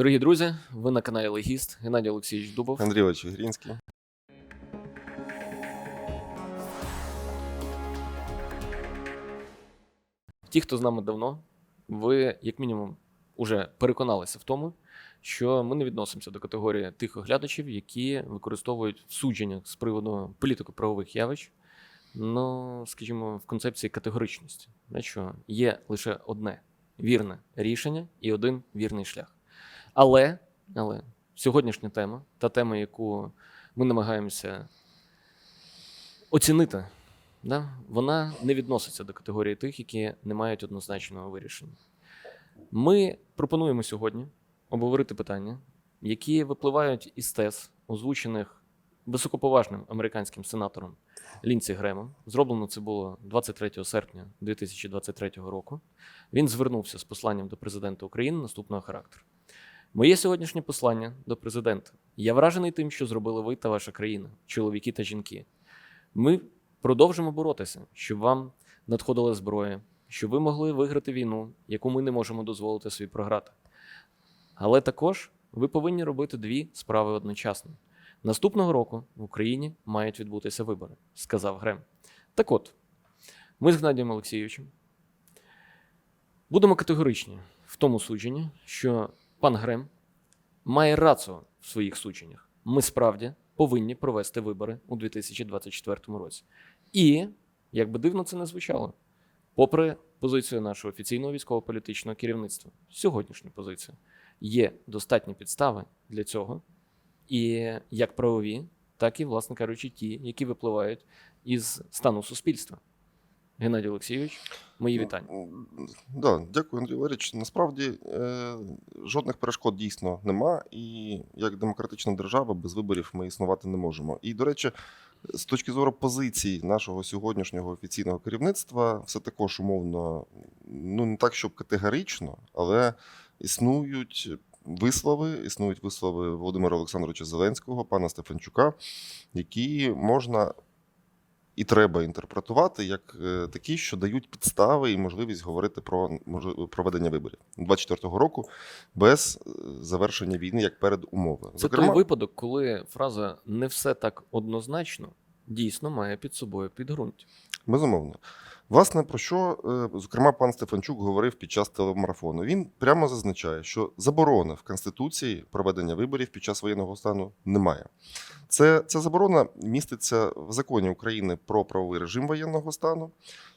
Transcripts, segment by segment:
Дорогі друзі, ви на каналі Легіст, Геннадій Олексійович Дубов. Андрій Олегович Вігрінський. Ті, хто з нами давно, ви, як мінімум, уже переконалися в тому, що ми не відносимося до категорії тих оглядачів, які використовують в судженнях з приводу політико-правових явищ, ну, скажімо, в концепції категоричності, що є лише одне вірне рішення і один вірний шлях. Але, але сьогоднішня тема, та тема, яку ми намагаємося оцінити, да, вона не відноситься до категорії тих, які не мають однозначного вирішення. Ми пропонуємо сьогодні обговорити питання, які випливають із тез, озвучених високоповажним американським сенатором Лінці Гремом. Зроблено це було 23 серпня 2023 року. Він звернувся з посланням до президента України наступного характеру. Моє сьогоднішнє послання до президента. Я вражений тим, що зробили ви та ваша країна, чоловіки та жінки. Ми продовжимо боротися, щоб вам надходила зброя, щоб ви могли виграти війну, яку ми не можемо дозволити собі програти. Але також ви повинні робити дві справи одночасно. Наступного року в Україні мають відбутися вибори, сказав Грем. Так от, ми з Геннадієм Олексійовичем будемо категоричні в тому судженні, що пан Грем має рацію в своїх судженнях. Ми справді повинні провести вибори у 2024 році. І, як би дивно це не звучало, попри позицію нашого офіційного військово-політичного керівництва, сьогоднішню позицію, є достатні підстави для цього, і як правові, так і, власне кажучи, ті, які випливають із стану суспільства. Геннадій Олексійович, мої вітання. Да, дякую, Андрій Валерійович. Насправді е, жодних перешкод дійсно нема, і як демократична держава без виборів ми існувати не можемо. І, до речі, з точки зору позицій нашого сьогоднішнього офіційного керівництва, все також умовно, ну не так, щоб категорично, але існують. Вислови існують вислови Володимира Олександровича Зеленського, пана Стефанчука, які можна і треба інтерпретувати як е, такі, що дають підстави і можливість говорити про проведення виборів 24-го року без е, завершення війни як передумови. Це той випадок, коли фраза не все так однозначно дійсно має під собою підґрунтя. Безумовно. Власне, про що, е, зокрема, пан Стефанчук говорив під час телемарафону. Він прямо зазначає, що заборони в Конституції проведення виборів під час воєнного стану немає. Це, ця заборона міститься в законі України про правовий режим воєнного стану,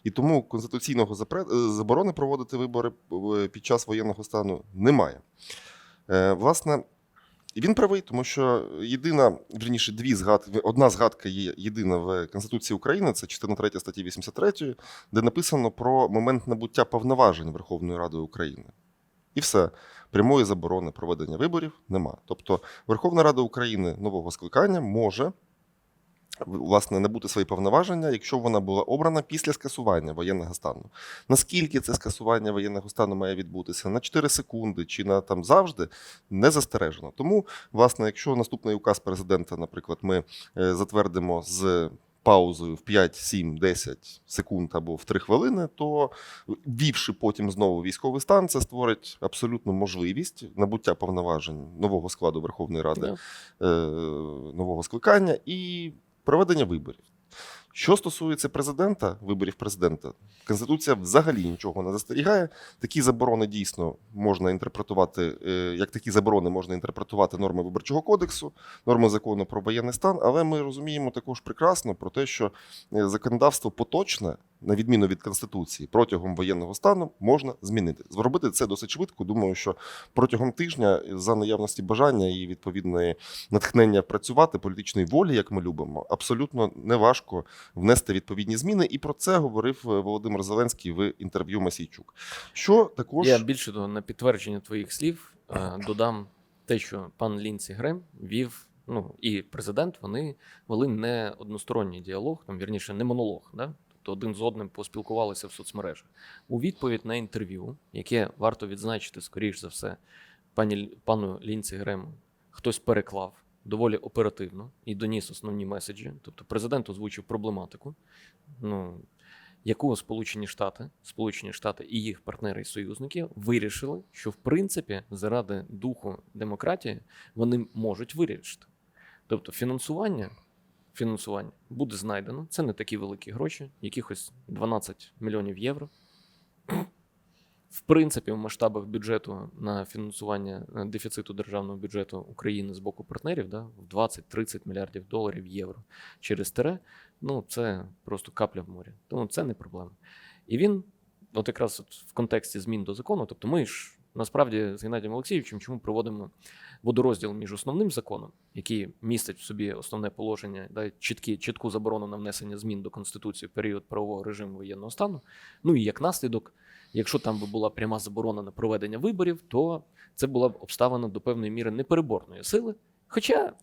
і тому конституційного е, заборони проводити вибори е, під час воєнного стану немає. Власне, і він правий, тому що єдина, верніше, дві згадки, одна згадка є єдина в Конституції України, це 14 статті 83, де написано про момент набуття повноважень Верховної Ради України. І все. Прямої заборони проведення виборів нема. Тобто Верховна Рада України нового скликання може власне набути свої повноваження, якщо вона була обрана після скасування воєнного стану. Наскільки це скасування воєнного стану має відбутися на 4 секунди чи на там завжди не застережено. Тому, власне, якщо наступний указ президента, наприклад, ми е, затвердимо з. Паузою в 5, 7, 10 секунд або в 3 хвилини, то ввівши потім знову військовий стан, це створить абсолютну можливість набуття повноважень нового складу Верховної Ради Yeah. е, нового скликання і проведення виборів. Що стосується президента, виборів президента, Конституція взагалі нічого не застерігає. Такі заборони дійсно можна інтерпретувати, е, як такі заборони можна інтерпретувати норми виборчого кодексу, норми закону про воєнний стан, але ми розуміємо також прекрасно про те, що е, законодавство поточне, на відміну від Конституції, протягом воєнного стану можна змінити. Зробити це досить швидко. Думаю, що протягом тижня за наявності бажання і відповідної натхнення працювати, політичної волі, як ми любимо, абсолютно неважко внести відповідні зміни. І про це говорив е, Володимир Зеленський в інтерв'ю Масійчук. Що також Я більше того, на підтвердження твоїх слів е, додам те, що пан Лінці Грем вів, ну і президент, вони вели не односторонній діалог, там вірніше, не монолог. Да? Тобто один з одним поспілкувалися в соцмережах. У відповідь на інтерв'ю, яке варто відзначити, скоріш за все, пані пану Лінці Грему, хтось переклав доволі оперативно і доніс основні меседжі. Тобто президент озвучив проблематику. Ну, яку Сполучені Штати, Сполучені Штати і їх партнери і союзники вирішили, що в принципі заради духу демократії вони можуть вирішити. Тобто фінансування, фінансування буде знайдено. Це не такі великі гроші, якихось 12 мільйонів євро. В принципі, в масштабах бюджету на фінансування дефіциту державного бюджету України з боку партнерів да, в 20-30 мільярдів доларів євро через тере, ну це просто капля в морі. Тому це не проблема. І він, от якраз от в контексті змін до закону, тобто ми ж насправді з Геннадієм Олексійовичем чому проводимо водорозділ між основним законом, який містить в собі основне положення, да, чіткі, чітку заборону на внесення змін до Конституції в період правового режиму воєнного стану. Ну і як наслідок, якщо там би була пряма заборона на проведення виборів, то це була б обставина до певної міри непереборної сили. Хоча,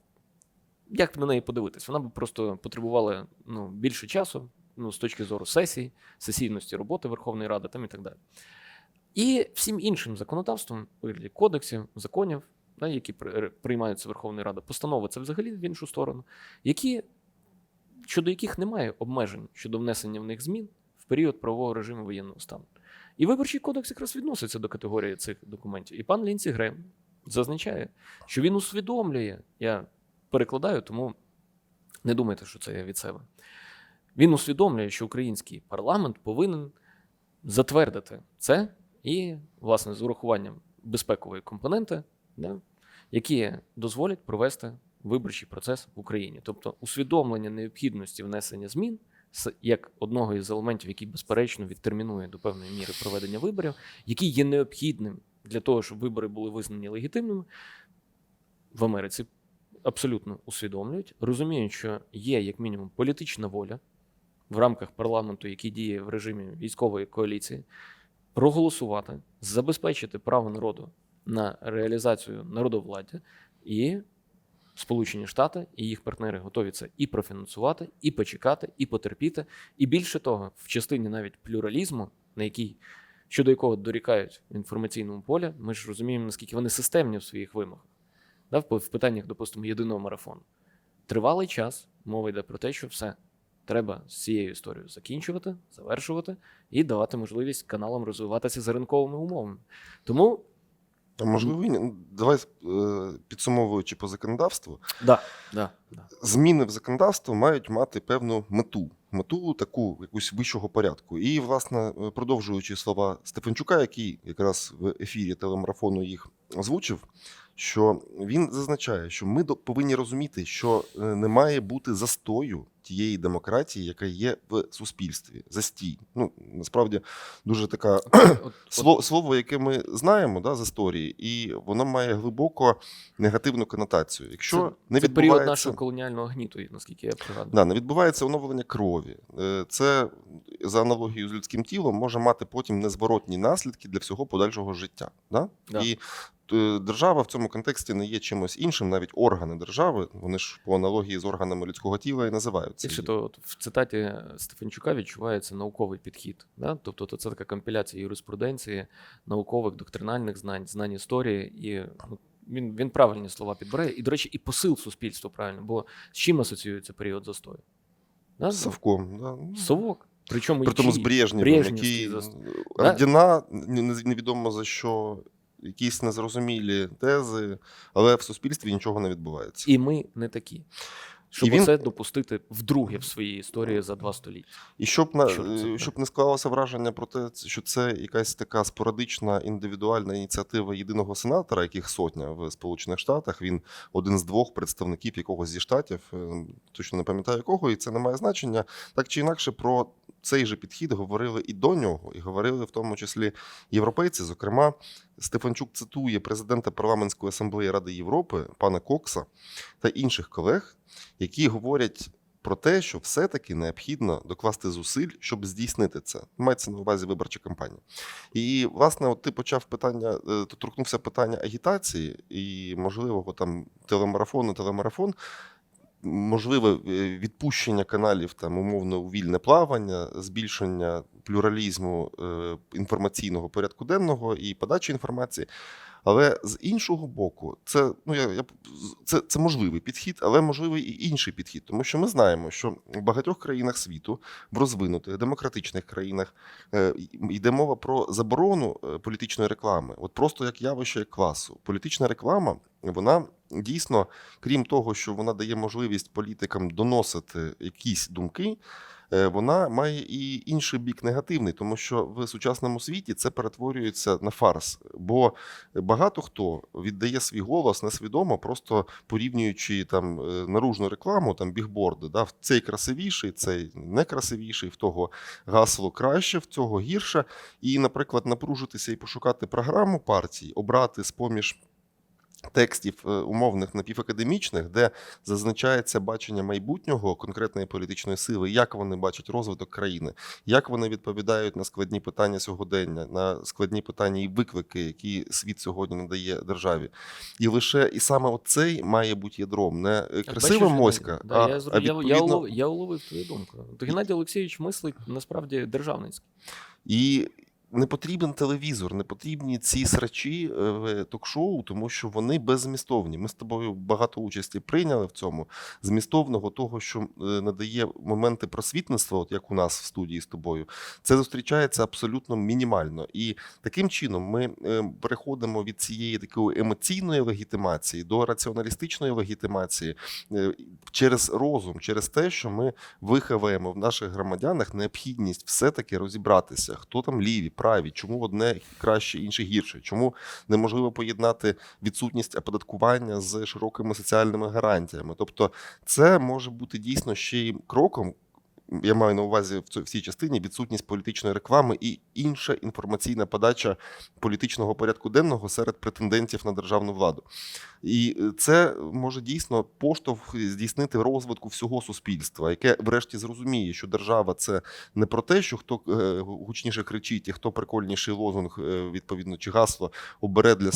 як на неї подивитись, вона б просто потребувала ну, більше часу ну, з точки зору сесії, сесійності роботи Верховної Ради там і так далі. І всім іншим законодавством, вигляді кодексів, законів, які при- приймаються Верховною Радою, постанови це взагалі в іншу сторону, які, щодо яких немає обмежень щодо внесення в них змін в період правового режиму воєнного стану. І виборчий кодекс якраз відноситься до категорії цих документів. І пан Лінці Грем зазначає, що він усвідомлює, я перекладаю, тому не думайте, що це я від себе. Він усвідомлює, що український парламент повинен затвердити це і, власне, з урахуванням безпекової компоненти, да, які дозволять провести виборчий процес в Україні. Тобто усвідомлення необхідності внесення змін як одного із елементів, який безперечно відтермінує до певної міри проведення виборів, який є необхідним для того, щоб вибори були визнані легітимними, в Америці абсолютно усвідомлюють, розуміють, що є як мінімум політична воля в рамках парламенту, який діє в режимі військової коаліції, проголосувати, забезпечити право народу на реалізацію народовладдя, і Сполучені Штати і їх партнери готові це і профінансувати, і почекати, і потерпіти. І більше того, в частині навіть плюралізму, на який щодо якого дорікають в інформаційному полі, ми ж розуміємо, наскільки вони системні в своїх вимогах. В питаннях, допустимо, єдиного марафону. Тривалий час мова йде про те, що все. Треба з цією історією закінчувати, завершувати і давати можливість каналам розвиватися за ринковими умовами. Тому А можливо, ні. Ну, давай е, підсумовуючи по законодавству, да, да, да. зміни в законодавство мають мати певну мету. Мету таку якусь вищого порядку. І, власне, е, продовжуючи слова Стефанчука, який якраз в ефірі телемарафону їх озвучив, що він зазначає, що ми повинні розуміти, що е, не має бути застою тієї демократії, яка є в суспільстві. Застій. Ну насправді дуже така От, от, Слово, слово, яке ми знаємо да, з історії, і воно має глибоко негативну конотацію. Якщо це, не це період нашого колоніального гніту, наскільки я пригадую. да, не відбувається оновлення крові, е, це за аналогією з людським тілом може мати потім незворотні наслідки для всього подальшого життя. Да? Да. І держава в цьому контексті не є чимось іншим, навіть органи держави, вони ж по аналогії з органами людського тіла і називаються. Більше от в цитаті Стефанчука відчувається науковий підхід. Да? Тобто то це така компіляція юриспруденції, наукових, доктринальних знань, знань історії. І ну, він, він правильні слова підбирає. І, до речі, і посил суспільства правильно, бо з чим асоціюється період застою? Да? З Совком. Да? Совок. Причому При тому з? Брежнєвим, який ордена, не- не- невідомо за що, якісь незрозумілі тези, але в суспільстві нічого не відбувається. І ми не такі. Щоб І він- це допустити вдруге в своїй історії за два століття. І щоб на Що е, щоб не склалося враження про те, що це якась така спорадична індивідуальна ініціатива єдиного сенатора, яких сотня в Сполучених Штатах. Він один з двох представників якогось зі штатів, е, точно не пам'ятаю якого, і це не має значення. Так чи інакше, про цей же підхід говорили і до нього, і говорили в тому числі європейці. Зокрема, Стефанчук цитує президента парламентської асамблеї Ради Європи пана Кокса та інших колег, які говорять про те, що все-таки необхідно докласти зусиль, щоб здійснити це. Мається на увазі виборча кампанія. І, власне, от ти почав питання, е, торкнувся питання агітації і можливого там телемарафону, телемарафон. Можливе е, відпущення каналів там умовно у вільне плавання, збільшення плюралізму е, інформаційного порядку денного і подачі інформації. Але з іншого боку, це, ну, я, я, це, це можливий підхід, але можливий і інший підхід. Тому що ми знаємо, що в багатьох країнах світу, в розвинутих демократичних країнах, е, йде мова про заборону е, політичної реклами, от просто як явище як класу. Політична реклама, вона дійсно, крім того, що вона дає можливість політикам доносити якісь думки. е, Вона має і інший бік негативний, тому що в сучасному світі це перетворюється на фарс. Бо багато хто віддає свій голос несвідомо, просто порівнюючи там е, наружну рекламу, там бігборди, да, цей красивіший, цей некрасивіший, в того гасло краще, в цього гірше. І, наприклад, напружитися і пошукати програму партії, обрати з поміж. Текстів е, умовних напівакадемічних, де зазначається бачення майбутнього конкретної політичної сили, як вони бачать розвиток країни, як вони відповідають на складні питання сьогодення, на складні питання і виклики, які світ сьогодні надає державі. І лише і саме оцей має бути ядром, не е, красива Бачиш, моська, да, а, я, а я, я, уловив, я уловив твою думку. То Геннадій Олексійович мислить насправді державницьки. І не потрібен телевізор, не потрібні ці срачі е, ток-шоу, тому що вони беззмістовні. Ми з тобою багато участі прийняли в цьому. Змістовного того, що е, надає моменти просвітництва, от як у нас в студії з тобою, це зустрічається абсолютно мінімально. І таким чином ми е, переходимо від цієї такої емоційної легітимації до раціоналістичної легітимації через розум, через те, що ми виховуємо в наших громадянах необхідність все-таки розібратися, хто там ліві, праві, чому одне краще, інше гірше, чому неможливо поєднати відсутність оподаткування з широкими соціальними гарантіями. Тобто, це може бути дійсно ще й кроком. Я маю на увазі в цій- частині відсутність політичної реклами і інша інформаційна подача політичного порядку денного серед претендентів на державну владу. І е, це може дійсно поштовх здійснити розвитку всього суспільства, яке врешті зрозуміє, що держава це не про те, що хто е, гучніше кричить, і хто прикольніший лозунг, е, відповідно, чи гасло обере для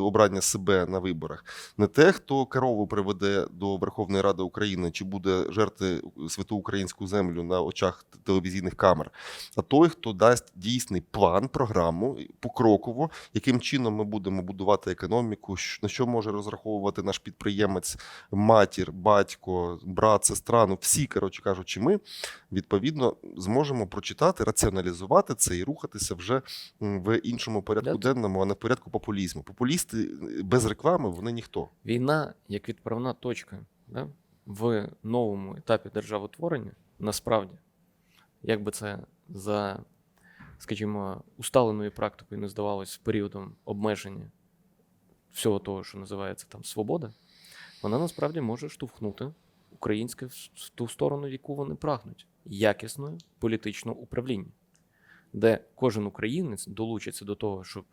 обрання себе на виборах. Не те, хто корову приведе до Верховної Ради України, чи буде жерти святу українську землю на очах телевізійних камер, а той, хто дасть дійсний план, програму покроково, яким чином ми будемо будувати економіку, на що може розраховувати наш підприємець, матір, батько, брат, сестра. Ну всі, коротше кажучи, ми відповідно зможемо прочитати, раціоналізувати це і рухатися вже в іншому порядку денному, а не в порядку популізму. Популісти е, без реклами вони ніхто. Війна як відправна точка да? в новому етапі державотворення, насправді, як би це за, скажімо, усталеною практикою не здавалось періодом обмеження всього того, що називається там свобода, вона насправді може штовхнути українське в ту сторону, яку вони прагнуть якісного політичного управління, де кожен українець долучиться до того, щоб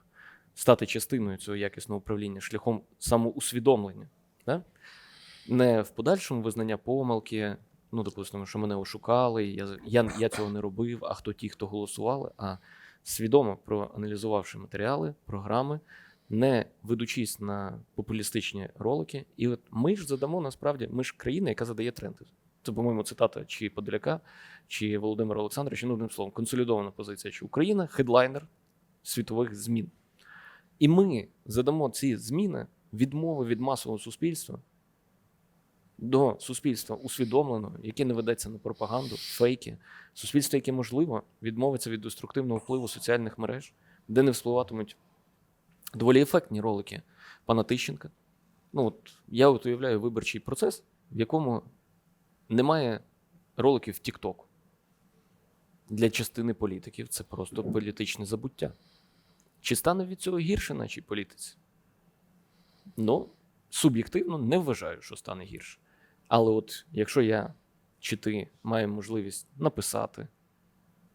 стати частиною цього якісного управління шляхом самоусвідомлення. Да? Не в подальшому визнання помилки, ну, допустимо, що мене ошукали, я, я, я цього не робив, а хто ті, хто голосували, а свідомо проаналізувавши матеріали, програми, не ведучись на популістичні ролики. І от ми ж задамо насправді, ми ж країна, яка задає тренди. Це, по-моєму, цитата чи Подоляка, чи Володимира Олександровича, ну, одним словом, консолідована позиція, що Україна хедлайнер світових змін. І ми задамо ці зміни відмови від масового суспільства до суспільства усвідомленого, яке не ведеться на пропаганду, фейки, суспільство, яке можливо відмовиться від деструктивного впливу соціальних мереж, де не вспливатимуть доволі ефектні ролики пана Тищенка. Ну, от я от уявляю виборчий процес, в якому немає роликів в TikTok. Для частини політиків це просто політичне забуття. Чи стане від цього гірше нашій політиці? Ну, суб'єктивно не вважаю, що стане гірше. Але от якщо я чи ти маємо можливість написати,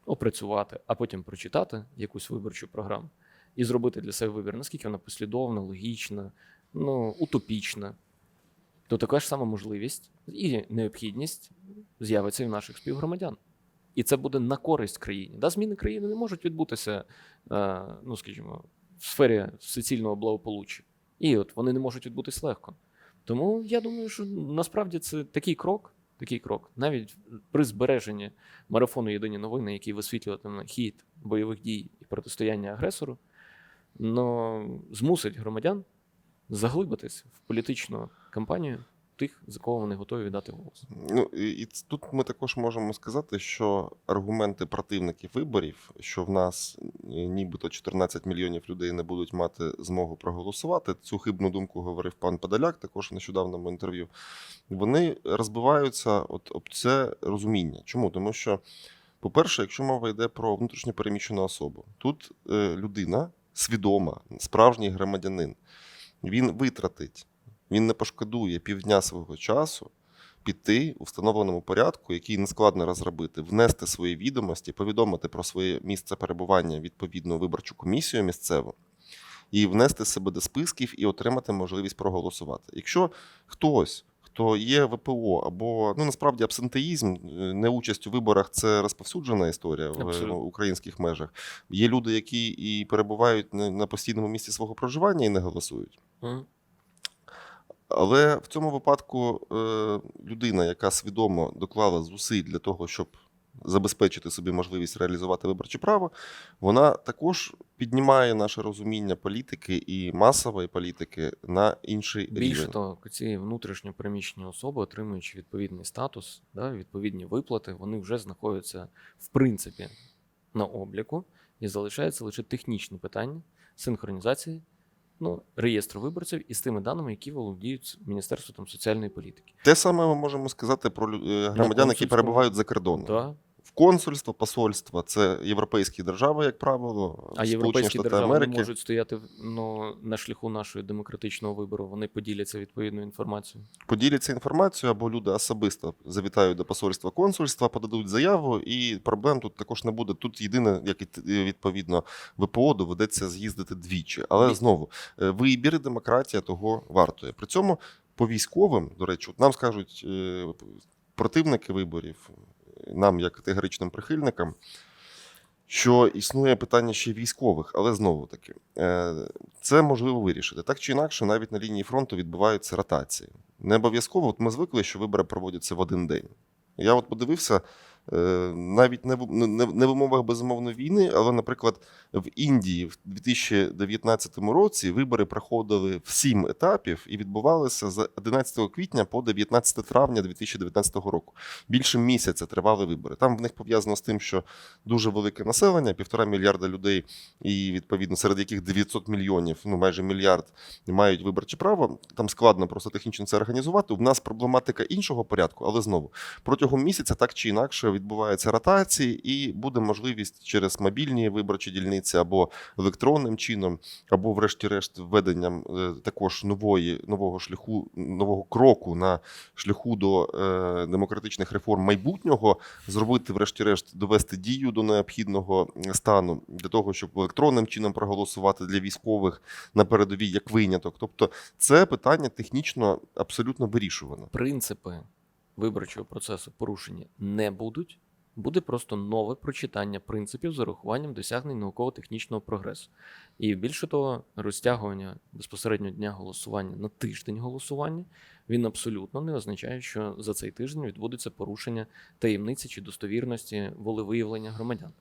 опрацювати, а потім прочитати якусь виборчу програму і зробити для себе вибір, наскільки вона послідовна, логічна, ну, утопічна, то така ж сама можливість і необхідність з'явиться і в наших співгромадян. І це буде на користь країні. Да, зміни країни не можуть відбутися, е, ну скажімо, в сфері суцільного благополуччя. І от вони не можуть відбутись легко. Тому я думаю, що насправді це такий крок, такий крок, навіть при збереженні марафону Єдині новини, який висвітлюватиме хід бойових дій і протистояння агресору, но змусить громадян заглибитись в політичну кампанію тих, за кого вони готові віддати голос. Ну і, і тут ми також можемо сказати, що аргументи противників виборів, що в нас е, нібито 14 мільйонів людей не будуть мати змогу проголосувати. Цю хибну думку говорив пан Подоляк, також в нещодавному інтерв'ю. Вони розбиваються от об це розуміння. Чому? Тому що, по-перше, якщо мова йде про внутрішньо переміщену особу, тут е, людина свідома, справжній громадянин, він витратить, він не пошкодує півдня свого часу піти у встановленому порядку, який нескладно розробити, внести свої відомості, повідомити про своє місце перебування відповідну виборчу комісію місцеву і внести себе до списків і отримати можливість проголосувати. Якщо хтось, хто є ВПО, або ну насправді абсентеїзм, не неучасть у виборах це розповсюджена історія в українських межах. Є люди, які і перебувають на на постійному місці свого проживання і не голосують. Mm. Але в цьому випадку е, людина, яка свідомо доклала зусиль для того, щоб забезпечити собі можливість реалізувати виборче право, вона також піднімає наше розуміння політики і масової політики на інший Більше рівень. того, ці внутрішньо переміщені особи, отримуючи відповідний статус, да, відповідні виплати, вони вже знаходяться в принципі на обліку, і залишається лише технічне питання синхронізації ну, реєстру виборців із тими даними, які володіють Міністерство там, соціальної політики. Те саме ми можемо сказати про е, громадян, які перебувають за кордоном. Да. В консульство, посольство це європейські держави, як правило, А європейські Штати держави Америки. не можуть стояти ну, на шляху нашого демократичного вибору. Вони поділяться відповідною інформацією. поділяться інформацією, або люди особисто завітають до посольства консульства, подадуть заяву, і проблем тут також не буде. Тут єдине, як і відповідно ВПО, доведеться з'їздити двічі. Але Дві- знову е, вибір і демократія того вартує. При цьому по військовим, до речі, нам скажуть е, противники виборів, нам, як категоричним прихильникам. Що існує питання ще військових, але знову таки е, це можливо вирішити. Так чи інакше, навіть на лінії фронту відбуваються ротації. Не обов'язково, от ми звикли, що вибори проводяться в один день. Я от подивився, навіть не в, не, не в умовах безумовної війни, але, наприклад, в Індії в 2019 році вибори проходили в сім етапів і відбувалися з 11 квітня по 19 травня 2019 року. Більше місяця тривали вибори. Там в них пов'язано з тим, що дуже велике населення, півтора мільярда людей, і відповідно серед яких 900 мільйонів, ну майже мільярд, мають виборче право. Там складно просто технічно це організувати. У нас проблематика іншого порядку, але знову протягом місяця так чи інакше відбуваються ротації, і буде можливість через мобільні виборчі дільниці або електронним чином, або, врешті-решт, введенням е, також нової нового шляху, нового кроку на шляху до е, демократичних реформ майбутнього, зробити, врешті-решт, довести дію до необхідного стану для того, щоб електронним чином проголосувати для військових на передовій як виняток. Тобто, це питання технічно абсолютно вирішувано. принципи виборчого процесу порушені не будуть. Буде просто нове прочитання принципів з урахуванням досягнень науково-технічного прогресу. І більше того, розтягування безпосередньо дня голосування на тиждень голосування він абсолютно не означає, що за цей тиждень відбудеться порушення таємниці чи достовірності волевиявлення громадян.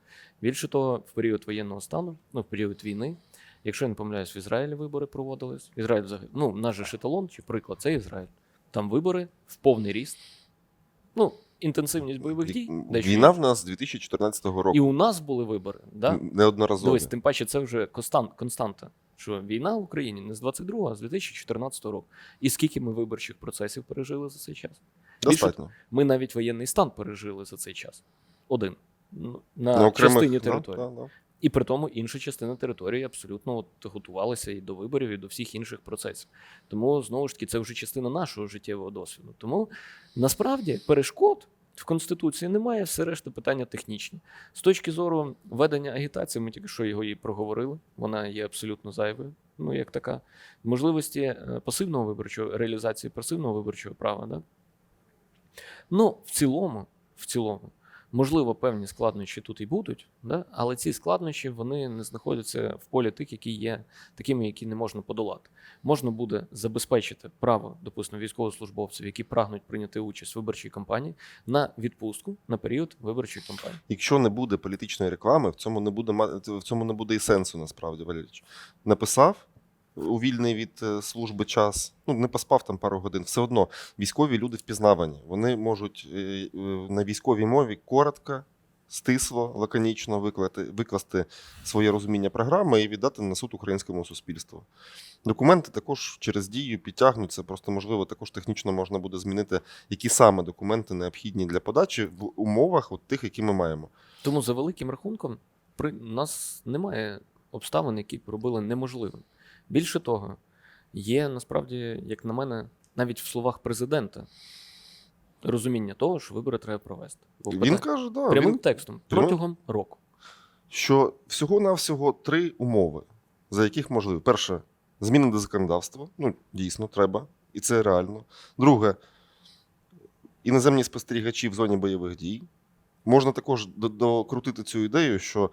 Більше того, в період воєнного стану, ну в період війни, якщо я не помиляюсь, в Ізраїлі вибори проводились. Ізраїль взагалі, ну наш же ж еталон чи приклад, це Ізраїль. Там вибори в повний ріст. Ну, інтенсивність бойових дій. дещо Війна в нас з 2014 року. І у нас були вибори. Да? Неодноразово. Дивись, тим паче, це вже константа. Що війна в Україні не з 22-го, а з 2014 року. І скільки ми виборчих процесів пережили за цей час? Більше Ми навіть воєнний стан пережили за цей час. Один. На, На окремих- частині да, території. да, да. І при тому інша частина території абсолютно от готувалася і до виборів, і до всіх інших процесів. Тому знову ж таки це вже частина нашого життєвого досвіду. Тому насправді перешкод в конституції немає, все решта питання технічні. З точки зору ведення агітації, ми тільки що його і проговорили. Вона є абсолютно зайвою. Ну, як така можливості е, пасивного виборчого реалізації пасивного виборчого права. Да? Ну, в цілому, в цілому, Можливо, певні складнощі тут і будуть, да? але ці складнощі вони не знаходяться в полі тих, які є такими, які не можна подолати. Можна буде забезпечити право, допустимо, військовослужбовців, які прагнуть прийняти участь в виборчій кампанії, на відпустку на період виборчої кампанії. Якщо не буде політичної реклами, в цьому не буде в цьому не буде і сенсу, насправді, Валерійович. Написав у вільний від е, служби час, ну не поспав там пару годин. Все одно військові люди впізнавані. Вони можуть е, е, на військовій мові коротко, стисло, лаконічно виклати, викласти своє розуміння програми і віддати на суд українському суспільству. Документи також через дію підтягнуться. Просто можливо, також технічно можна буде змінити, які саме документи необхідні для подачі в умовах от тих, які ми маємо. Тому за великим рахунком, при нас немає обставин, які б робили неможливим. Більше того, є насправді, як на мене, навіть в словах президента розуміння того, що вибори треба провести. Бо Він каже, да, прямим він, текстом протягом року. що всього-навсього три умови, за яких можливо. Перше, зміни до законодавства. Ну, дійсно, треба, і це реально. Друге, іноземні спостерігачі в зоні бойових дій. Можна також докрутити цю ідею, що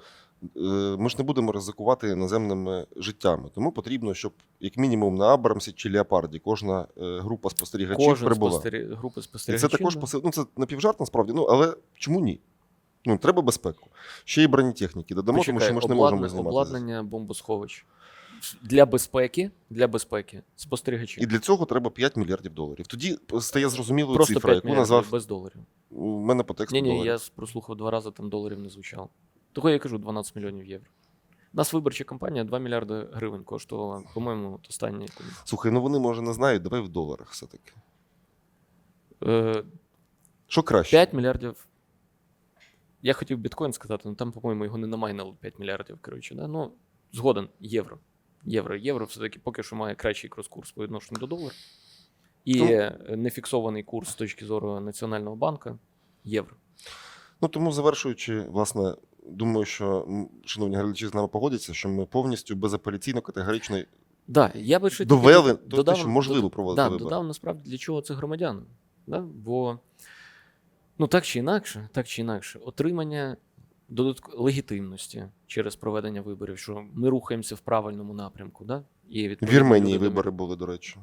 ми ж не будемо ризикувати іноземними життями. Тому потрібно, щоб як мінімум на Абрамсі чи Леопарді кожна е, група спостерігачів Кожен прибула. спостері... група І це також да. посил... ну, це напівжарт насправді, ну але чому ні? Ну, треба безпеку. Ще й бронетехніки додамо, тому що ми ж не можемо знімати. обладнання бомбосховищ. Для безпеки, для безпеки спостерігачів. І для цього треба 5 мільярдів доларів. Тоді стає зрозумілою Просто цифра, 5 яку назвав без доларів. у мене по тексту Ні, ні, доларів. я прослухав два рази, там доларів не звучало. Того я кажу 12 мільйонів євро. У нас виборча кампанія 2 мільярди гривень коштувала, по-моєму, от останній. Слухай, ну вони може не знають, давай в доларах все-таки. Е, Що краще? 5 мільярдів. Я хотів біткоін сказати, але там, по-моєму, його не намайнили 5 мільярдів. Коротше, да? Ну, згоден, євро. Євро. Євро все-таки поки що має кращий крос-курс по відношенню до долара. І Ну. нефіксований курс з точки зору Національного банку євро. Ну тому завершуючи, власне, думаю, що шановні глядачі з нами погодяться, що ми повністю безапеляційно, категорично Да, я би ще довели до те, що можливо проводити да, вибори. додав насправді для чого це громадянам. Да? Бо ну так чи інакше, так чи інакше, отримання додатк... легітимності через проведення виборів, що ми рухаємося в правильному напрямку. Да? І В Вірменії вибори були, до речі.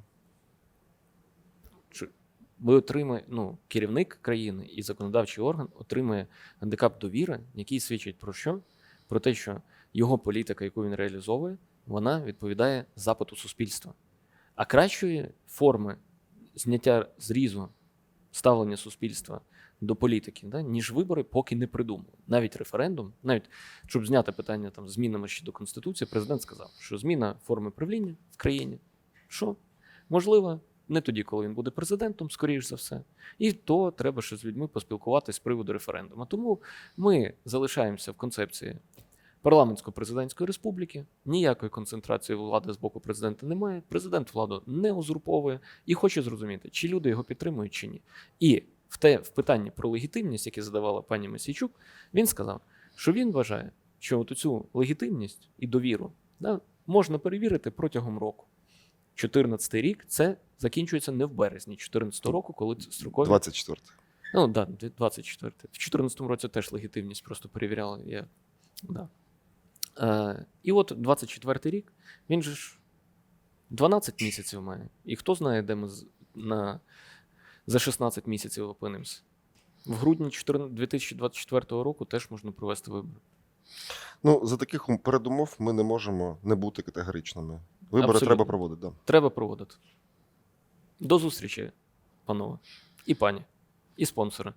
Що ви отримає, ну, керівник країни і законодавчий орган отримує гандикап довіри, який свідчить про що? Про те, що його політика, яку він реалізовує, вона відповідає запиту суспільства. А кращої форми зняття зрізу ставлення суспільства до політики, да, ніж вибори, поки не придумали. Навіть референдум, навіть щоб зняти питання там змінами ще до конституції, президент сказав, що зміна форми правління в країні, що можливо, не тоді, коли він буде президентом, скоріш за все. І то треба ще з людьми поспілкуватися з приводу референдуму. Тому ми залишаємося в концепції парламентсько-президентської республіки. Ніякої концентрації влади з боку президента немає. Президент владу не узурповує і хоче зрозуміти, чи люди його підтримують, чи ні. І в те в питанні про легітимність, яке задавала пані Месійчук, він сказав, що він вважає, що от цю легітимність і довіру да, можна перевірити протягом року. 14 рік це закінчується не в березні 14 року, коли строкові 24. Ну, да, 24. В 2014 році теж легітимність просто перевіряли. Я... Да. Е, і от 24 рік, він же ж 12 місяців має. І хто знає, де ми на... за 16 місяців опинимося. В грудні 2024 року теж можна провести вибори. Ну, за таких передумов ми не можемо не бути категоричними. Вибори Абсолютно. треба проводити. Да. Треба проводити. До зустрічі, панове, і пані, і спонсори.